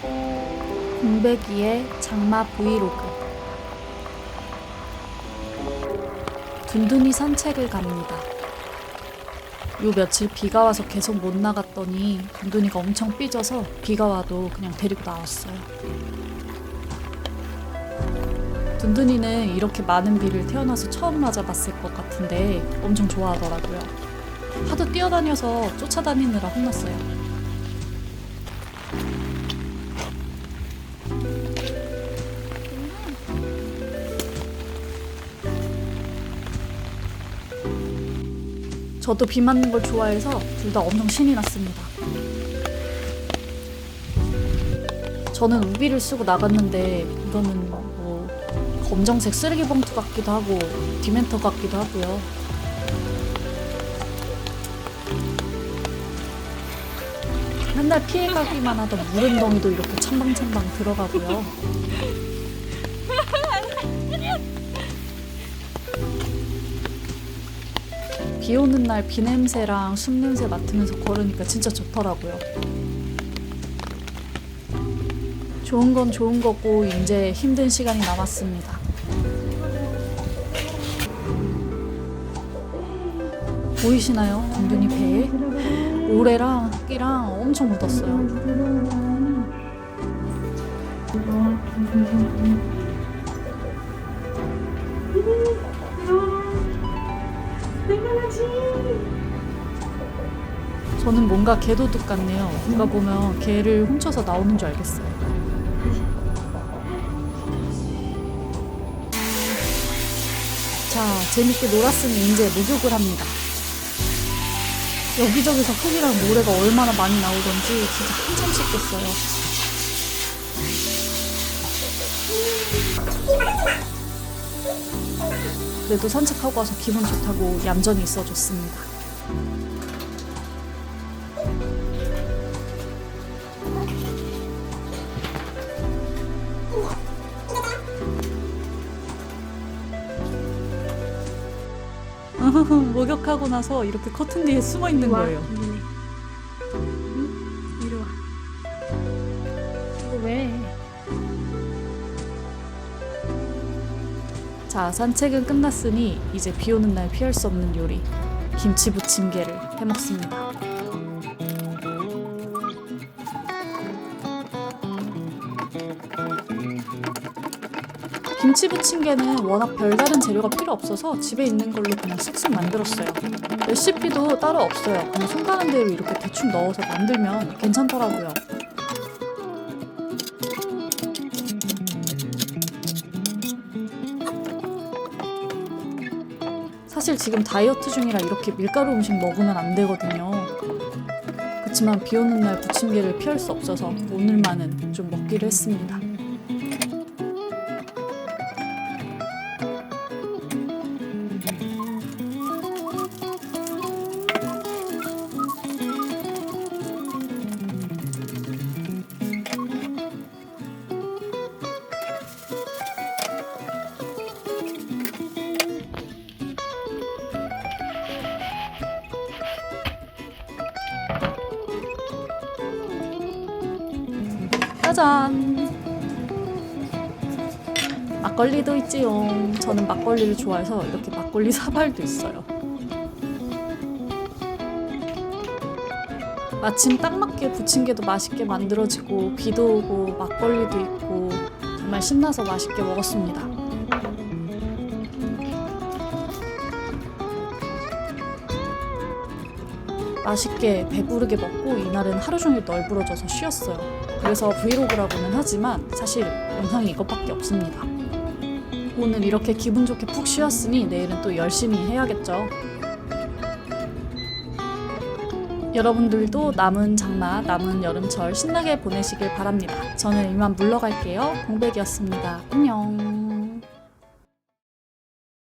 공백이의 장마 브이로그 둔둔이 산책을 갑니다. 요 며칠 비가 와서 계속 못 나갔더니 둔둔이가 엄청 삐져서 비가 와도 그냥 데리고 나왔어요. 둔둔이는 이렇게 많은 비를 태어나서 처음 맞아봤을 것 같은데 엄청 좋아하더라고요. 하도 뛰어다녀서 쫓아다니느라 혼났어요. 저도 비 맞는 걸 좋아해서 둘 다 엄청 신이 났습니다. 저는 우비를 쓰고 나갔는데 이거는 뭐 검정색 쓰레기 봉투 같기도 하고 디멘터 같기도 하고요. 맨날 피해가기만 하던 물은덩이도 이렇게 창방창방 들어가고요. 비 오는 날 비 냄새랑 숲 냄새 맡으면서 걸으니까 진짜 좋더라고요. 좋은 건 좋은 거고 이제 힘든 시간이 남았습니다. 보이시나요? 둥둥이 배에 모래랑 흙이랑 엄청 묻었어요. 저는 뭔가 개도둑 같네요. 누가 보면 개를 훔쳐서 나오는 줄 알겠어요. 자, 재밌게 놀았으니 이제 목욕을 합니다. 여기저기서 흙이랑 모래가 얼마나 많이 나오던지 진짜 한참 씻겠어요. 그래도 산책하고 와서 기분 좋다고 얌전히 있어줬습니다. 목욕하고 나서 이렇게 커튼 뒤에 숨어 있는 거예요. 자, 산책은 끝났으니 이제 비 오는 날 피할 수 없는 요리 김치 부침개를 해 먹습니다. 김치 부침개는 워낙 별다른 재료가 필요 없어서 집에 있는 걸로 그냥 쓱쓱 만들었어요. 레시피도 따로 없어요. 그냥 손 가는 대로 이렇게 대충 넣어서 만들면 괜찮더라고요. 사실 지금 다이어트 중이라 이렇게 밀가루 음식 먹으면 안 되거든요. 그렇지만 비 오는 날 부침개를 피할 수 없어서 오늘만은 좀 먹기로 했습니다. 짜잔! 막걸리도 있지요. 저는 막걸리를 좋아해서 이렇게 막걸리 사발도 있어요. 마침 딱 맞게 부침개도 맛있게 만들어지고 비도 오고 막걸리도 있고 정말 신나서 맛있게 먹었습니다. 맛있게 배부르게 먹고 이날은 하루 종일 널브러져서 쉬었어요. 그래서 브이로그라고는 하지만 사실 영상이 이것밖에 없습니다. 오늘 이렇게 기분 좋게 푹 쉬었으니 내일은 또 열심히 해야겠죠. 여러분들도 남은 장마, 남은 여름철 신나게 보내시길 바랍니다. 저는 이만 물러갈게요. 공백이었습니다. 안녕.